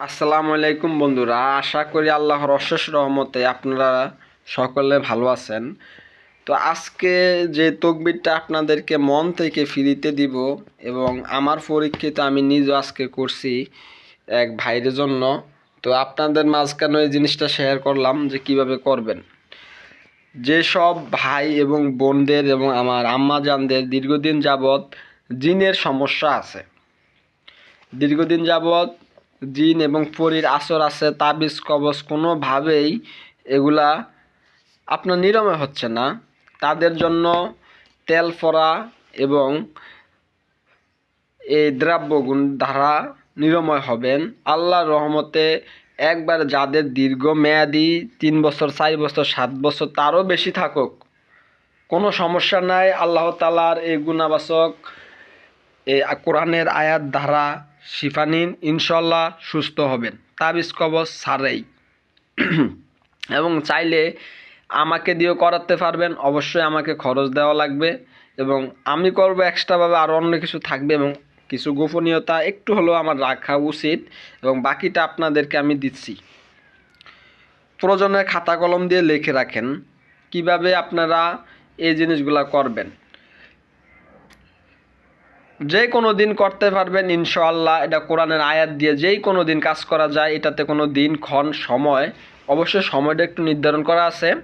আসসালামু আলাইকুম বন্ধুরা, আশা করি আল্লাহর অশেষ রহমতে আপনারা সকলে ভালো আছেন। তো আজকে যে তকবিরটা আপনাদেরকে মন থেকে ফিরিতে দিব এবং আমার পরীক্ষিত আমি নিজেও আজকে করছি এক ভাইয়ের জন্য, তো আপনাদের মাঝখানে এই জিনিসটা শেয়ার করলাম যে কীভাবে করবেন। যেসব ভাই এবং বোনদের এবং আমার আম্মা জানদের দীর্ঘদিন যাবৎ জিনের সমস্যা আছে। দীর্ঘদিন যাবৎ জিন এবং পরীর আসর আছে, তাবিজ, কবজ, কোনোভাবেই এগুলা আপনার নিরাময় হচ্ছে না। তাদের জন্য তেল ফোড়া এবং এই দ্রব্যগুণ দ্বারা নিরাময় হবেন। আল্লাহর রহমতে একবার যাদের দীর্ঘ মেয়াদি তিন বছর, চার বছর, সাত বছর, তারও বেশি থাকুক, কোনো সমস্যা নাই। আল্লাহ তালার এই গুণাবাচক এই কোরআনের আয়াত দ্বারা শিফা নিন ইনশাল্লাহ সুস্থ হবেন। তাবিজ কবচ ছাড়াই। এবং চাইলে আমাকে দিয়েও করাতে পারবেন, অবশ্যই আমাকে খরচ দেওয়া লাগবে এবং আমি করব এক্সট্রাভাবে আরও অন্য কিছু থাকবে এবং কিছু গোপনীয়তা একটু হলেও আমার রাখা উচিত এবং বাকিটা আপনাদেরকে আমি দিচ্ছি। প্রয়োজনে খাতা কলম দিয়ে লিখে রাখেন, কীভাবে আপনারা এই জিনিসগুলো করবেন। যে কোনো দিন করতে পারবেন, ইনশাআল্লাহ। এটা কোরআনের আয়াত দিয়ে যেই কোনো দিন কাজ করা যায়, এটাতে কোনো দিন, ক্ষণ, সময়, অবশ্যই সময়টা একটু নির্ধারণ করা আছে।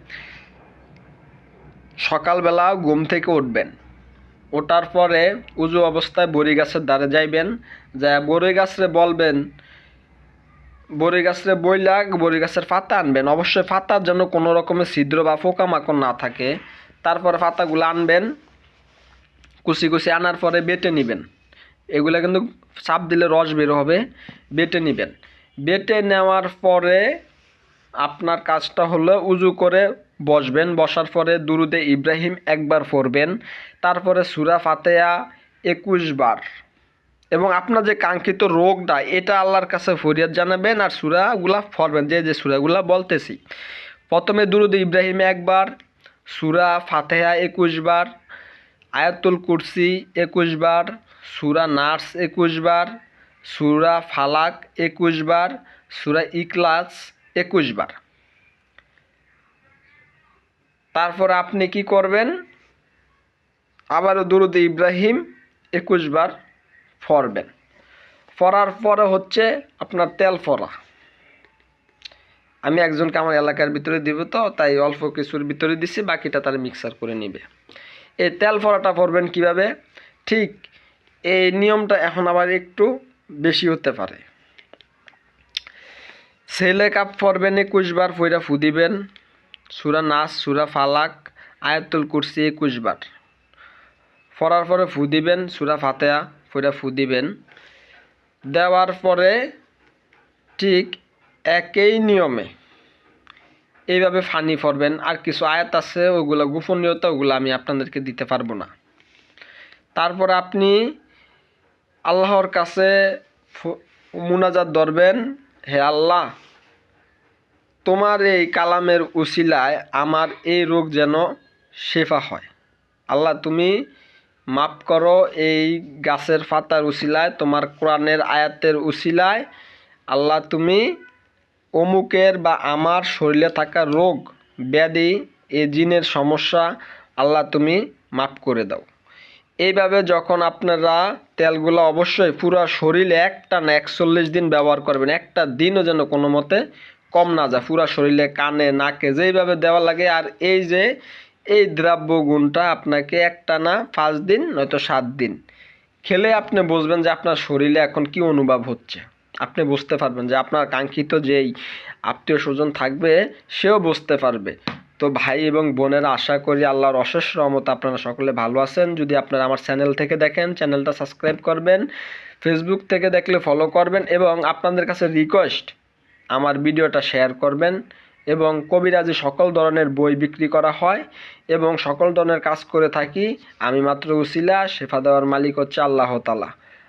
সকালবেলা ঘুম থেকে উঠবেন। ওঠার পরে উজু অবস্থায় বড়ি গাছের দ্বারে যাইবেন যা বড়ি গাছরে বলবেন, বড়ি গাছরে বইলা বড়ি গাছের পাতা আনবেন। অবশ্যই পাতার জন্য কোনো রকমের ছিদ্র বা পোকামাকড় না থাকে। তারপরে পাতাগুলো আনবেন কুচি কুচি আনার পরে বেটে নেবেন। এগুলো কিন্তু চাপ দিলে রস বের হবে, বেটে নেবেন। বেটে নেওয়ার পরে আপনার কাজটা হলো উজু করে বসবেন। বসার পরে দুরুদে ইব্রাহিম একবার পড়বেন। তারপরে সুরা ফাতেয়া একুশ বার। এবং আপনার যে কাঙ্ক্ষিত রোগটা, এটা আল্লাহর কাছে ফরিয়াদ জানাবেন আর সুরাগুলা ফরবেন যে যে সুরাগুলা বলতেছি। প্রথমে দুরুদে ইব্রাহিম একবার, সুরা ফাতেহা একুশ বার আয়াতুল কুরসি একুশ বার, সুরা নার্স একুশ বার, সুরা ফালাক একুশ বার, সুরা ইকলাস একুশ বার। তারপর আপনি কি করবেন? আবারও দুরুদ ইব্রাহিম একুশ বার ফরবেন ফরার পরে হচ্ছে আপনার তেল ফরা আমি একজনকে আমার এলাকার ভিতরে দিব তো, তাই অল্প কিছুর ভিতরে দিছি, বাকিটা তার মিক্সার করে নিবে। এই তেল ফরাটা পরবেন কীভাবে? ঠিক এই নিয়মটা এখন আবার একটু বেশি হতে পারে। ছেলে কাপ পরবেন একুশ বার, ফইরা ফু দিবেন। সুরা নাচ সুরা ফালাক, আয়াতুল কুরসি একুশ বার। ফরার পরে ফু দিবেন, সুরা ফাতেয়া ফইরা ফু দিবেন। দেওয়ার পরে ঠিক একই নিয়মে এইভাবে ফানি পড়বেন আর কিছু আয়াত আছে, ওগুলো গোপনীয়তা, ওগুলো আমি আপনাদেরকে দিতে পারব না। তারপর আপনি আল্লাহর কাছে মুনাজাত ধরবেন, হে আল্লাহ, তোমার এই কালামের উসিলায় আমার এই রোগ যেন শেফা হয়। আল্লাহ, তুমি মাফ করো এই গাছের পাতার উসিলায়, তোমার কোরআনের আয়াতের উসিলায়। আল্লাহ, তুমি অমুকের বা আমার শরীরে থাকা রোগ, ব্যাধি, এ জিনের সমস্যা, আল্লাহ তুমি মাফ করে দাও। এইভাবে যখন আপনারা তেলগুলো অবশ্যই পুরো শরীরে একটা না একচল্লিশ দিন ব্যবহার করবেন, একটা দিনও যেন কোনো মতে কম না যায়, পুরো শরীরে কানে, নাকে যেইভাবে দেওয়া লাগে। আর এই যে, এই দ্রব্য গুণটা আপনাকে একটা না পাঁচ দিন নয়তো সাত দিন। খেলে আপনি বুঝবেন যে আপনার শরীরে এখন কি অনুভব হচ্ছে। আপনি বুঝতে পারবেন যে আপনার কাঙ্ক্ষিত যেই আত্মীয় স্বজন থাকবে, সেও বুঝতে পারবে। তো ভাই এবং বোনেরা আশা করি আল্লাহর অশেষ রহমত আপনারা সকলে ভালো আছেন। যদি আপনারা আমার চ্যানেল থেকে দেখেন, চ্যানেলটা সাবস্ক্রাইব করবেন ফেসবুক থেকে দেখলে ফলো করবেন এবং আপনাদের কাছে রিকোয়েস্ট আমার ভিডিওটা শেয়ার করবেন এবং কবিরাজি সকল ধরনের বই বিক্রি করা হয় এবং সকল ধরনের কাজ করে থাকি। আমি মাত্র উসিলা, শেফা দেওয়ার মালিক হচ্ছে আল্লাহ তালা